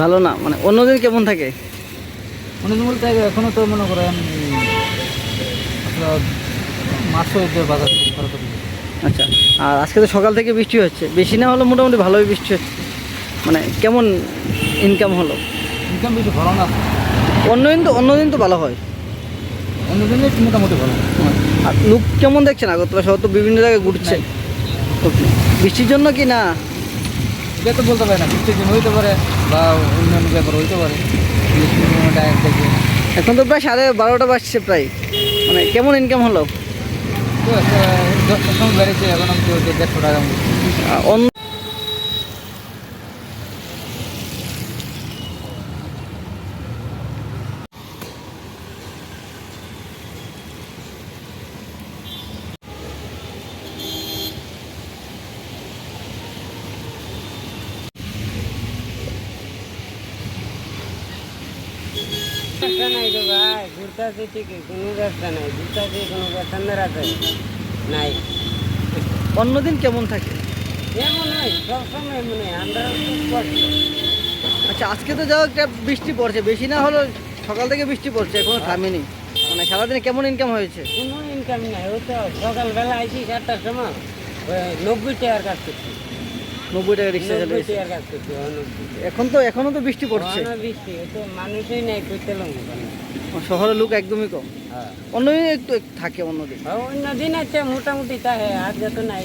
ভালো না। মানে অন্যদিন কেমন থাকে? মনে বলতে এখনও তো মনে করেন বাজার আচ্ছা আর আজকে তো সকাল থেকে বৃষ্টি হচ্ছে। বেশি না হলো মোটামুটি ভালোই বৃষ্টি হচ্ছে। মানে কেমন ইনকাম হলো? ইনকাম বেশি ভালো না। অন্যদিন তো অন্যদিন তো ভালো হয়। অন্য দিনে মোটামুটি ভালো। আর লোক কেমন দেখছেন? আগরতলা শহর তো বিভিন্ন জায়গায় ঘুরছে। বৃষ্টির জন্য কি না? এটা তো বলতে পারে না বৃষ্টির দিন হইতে পারে বা অন্যান্য ব্যাপার হইতে পারে। এখন তো প্রায় সাড়ে বারোটা বাজছে প্রায়। মানে কেমন ইনকাম হলো? তো একটা দশটার সময় বেড়েছে এখন আমি দেড়শো টাকা অন্য রাস্তা নাই রে ভাই ঘুরতেছি ঠিকই কোনো রাস্তা নাই ঘুরতেছি কোনো পছন্দের আছে নাই। অন্যদিন কেমন থাকে? এমন নয় সবসময় এমন হয় আমরা খুব কষ্ট। আচ্ছা আজকে তো যাও একটা বৃষ্টি পড়ছে বেশি না হলো সকাল থেকে বৃষ্টি পড়ছে এখনও থামেনি। মানে সারাদিনে কেমন ইনকাম হয়েছে? কোনো ইনকাম নাই ও তো সকালবেলা আইছি সাতটার সময় ওই নব্বই টাকার কাজ করছি নব্বই টাকা রিক্সা চলে নব্বই গেছে। কাজ করছি ও এখন তো এখনও তো বৃষ্টি পড়ছে। অনেক বৃষ্টি তো মানুষই নাই করতে শহরের লোক একদমই কম। হ্যাঁ। অন্যদিন একটু থাকে অন্যদিন। অন্য দিন আছে মোটামুটি তাহে আজকে তো নাই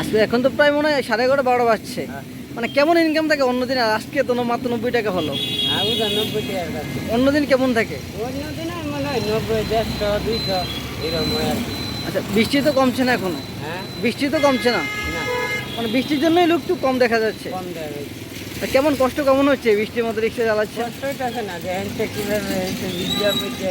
আজকে এখন তো প্রায় মনে হয় সাড়ে এগারোটা বারোটা বাজছে। হ্যাঁ। মানে কেমন ইনকাম থাকে অন্যদিন? আর আজকে তো মাত্র নব্বই টাকা হলো। অন্যদিন কেমন থাকে? অন্য দিনে মনে হয় নব্বই দেড়শো দুইশো এরকম আর। আচ্ছা বৃষ্টি তো কমছে না এখনও। হ্যাঁ। বৃষ্টি তো কমছে না। মানে বৃষ্টির জন্যই লোক একটু কম দেখা যাচ্ছে। কম দেখা যাচ্ছে। কেমন কষ্ট কেমন হচ্ছে বৃষ্টির মধ্যে রিক্সা চালাচ্ছে? কষ্টই থাকে না হ্যান্ডটা কীভাবে বিদ্যা বিদ্যা